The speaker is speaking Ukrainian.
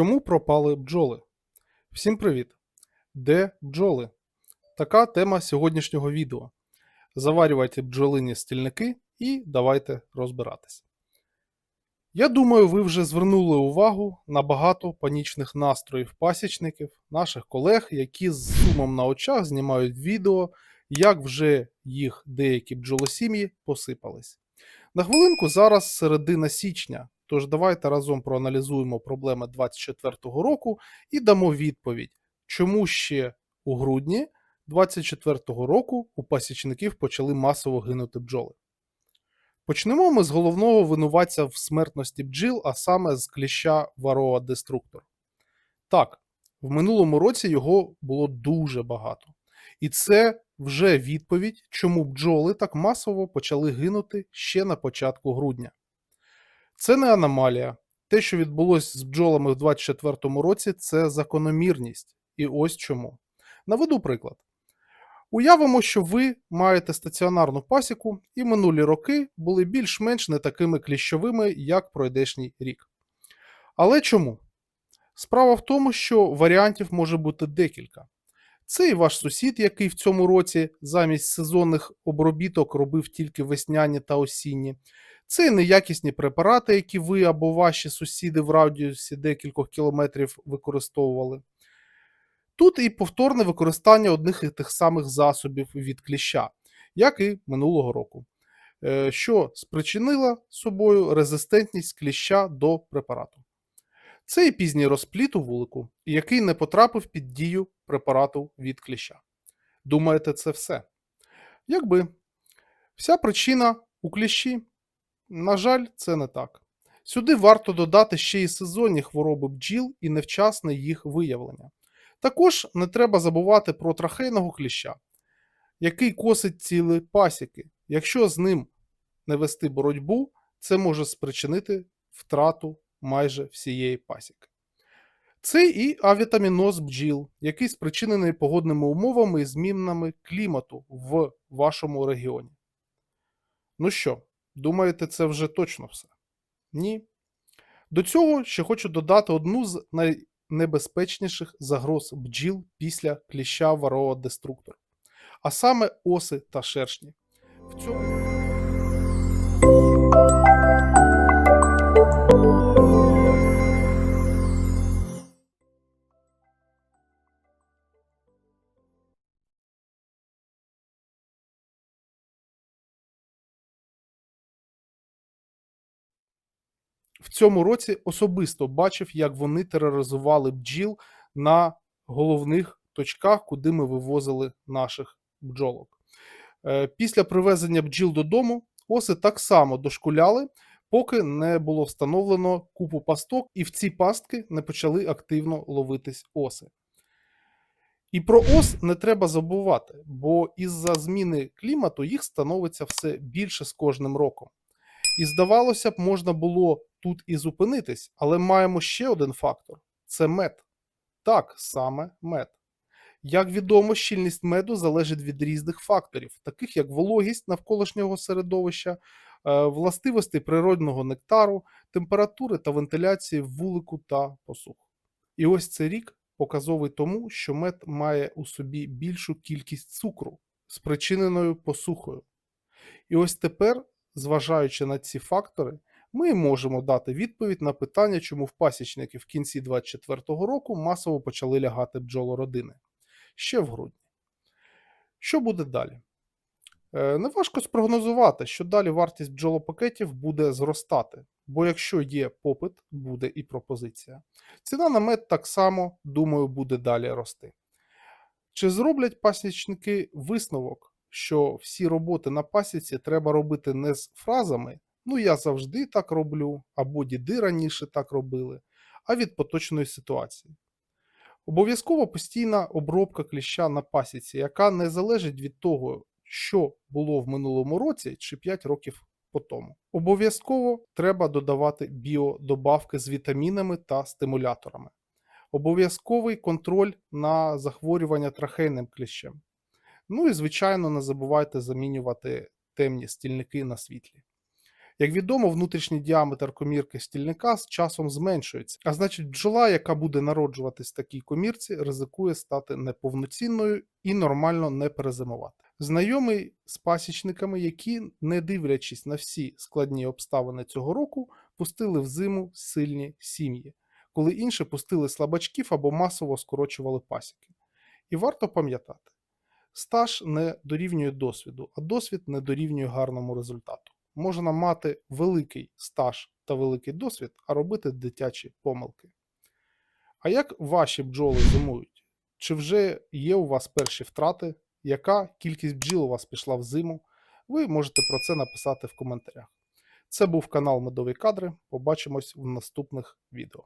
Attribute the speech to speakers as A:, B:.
A: Чому пропали бджоли? Всім привіт! Де бджоли? Така тема сьогоднішнього відео. Заварювайте бджолині стільники і давайте розбиратись. Я думаю, ви вже звернули увагу на багато панічних настроїв пасічників, наших колег, які з сумом на очах знімають відео, як вже їх деякі бджолосім'ї посипались. На хвилинку зараз середина січня, тож давайте разом проаналізуємо проблеми 2024 року і дамо відповідь, чому ще у грудні 2024 року у пасічників почали масово гинути бджоли. Почнемо ми з головного винуватця в смертності бджіл, а саме з кліща Varroa Destructor. Так, в минулому році його було дуже багато. І це вже відповідь, чому бджоли так масово почали гинути ще на початку грудня. Це не аномалія. Те, що відбулося з бджолами в 2024 році, це закономірність. І ось чому. Наведу приклад. Уявимо, що ви маєте стаціонарну пасіку, і минулі роки були більш-менш не такими кліщовими, як пройдешній рік. Але чому? Справа в тому, що варіантів може бути декілька. Це і ваш сусід, який в цьому році замість сезонних обробіток робив тільки весняні та осінні. Це неякісні препарати, які ви або ваші сусіди в радіусі декількох кілометрів використовували. Тут і повторне використання одних і тих самих засобів від кліща, як і минулого року, е, що спричинило собою резистентність кліща до препарату. Це і пізній розпліт у вулику, який не потрапив під дію препарату від кліща. Думаєте, це все? Якби вся причина у кліщі, на жаль, це не так. Сюди варто додати ще й сезонні хвороби бджіл і невчасне їх виявлення. Також не треба забувати про трахейного кліща, який косить ціли пасіки. Якщо з ним не вести боротьбу, це може спричинити втрату майже всієї пасіки. Це і авітаміноз бджіл, який спричинений погодними умовами і змінами клімату в вашому регіоні. Ну що, думаєте, це вже точно все? Ні. До цього ще хочу додати одну з найнебезпечніших загроз бджіл після кліща варова деструктор, а саме оси та шершні. В цьому... В цьому році особисто бачив, як вони тероризували бджіл на головних точках, куди ми вивозили наших бджолок. Е, Після привезення бджіл додому оси так само дошкуляли, поки не було встановлено купу пасток, і в ці пастки не почали активно ловитись оси. І про ос не треба забувати, бо із-за зміни клімату їх становиться все більше з кожним роком. І здавалося б, можна було тут і зупинитись, але маємо ще один фактор це мед. Так, саме мед. Як відомо, щільність меду залежить від різних факторів, таких як вологість навколишнього середовища, е, властивості природного нектару, температури та вентиляції вулику та посуху. І ось цей рік показовий тому, що мед має у собі більшу кількість цукру, спричиненою посухою. І ось тепер, зважаючи на ці фактори, ми можемо дати відповідь на питання, чому в пасічники в кінці 2024 року масово почали лягати бджолородини ще в грудні. Що буде далі? Е, Неважко спрогнозувати, що далі вартість бджолопакетів буде зростати, бо якщо є попит, буде і пропозиція. Ціна на мед так само, думаю, буде далі рости. Чи зроблять пасічники висновок, що всі роботи на пасіці треба робити не з фразами Ну, я завжди так роблю, або діди раніше так робили, а від поточної ситуації. Обов'язково постійна обробка кліща на пасіці, яка не залежить від того, що було в минулому році чи 5 років по тому. Обов'язково треба додавати біодобавки з вітамінами та стимуляторами. Обов'язковий контроль на захворювання трахейним кліщем. Ну і, звичайно, не забувайте замінювати темні стільники на світлі. Як відомо, внутрішній діаметр комірки стільника з часом зменшується, а значить, бджола, яка буде народжуватись в такій комірці, ризикує стати неповноцінною і нормально не перезимувати. Знайомий з пасічниками, які, не дивлячись на всі складні обставини цього року, пустили в зиму сильні сім'ї, коли інші пустили слабачків або масово скорочували пасіки. І варто пам'ятати, стаж не дорівнює досвіду, а досвід не дорівнює гарному результату. Можна мати великий стаж та великий досвід, а робити дитячі помилки. А як ваші бджоли зимують? Чи вже є у вас перші втрати? Яка кількість бджіл у вас пішла в зиму? Ви можете про це написати в коментарях. Це був канал Медові Кадри. Побачимось в наступних відео.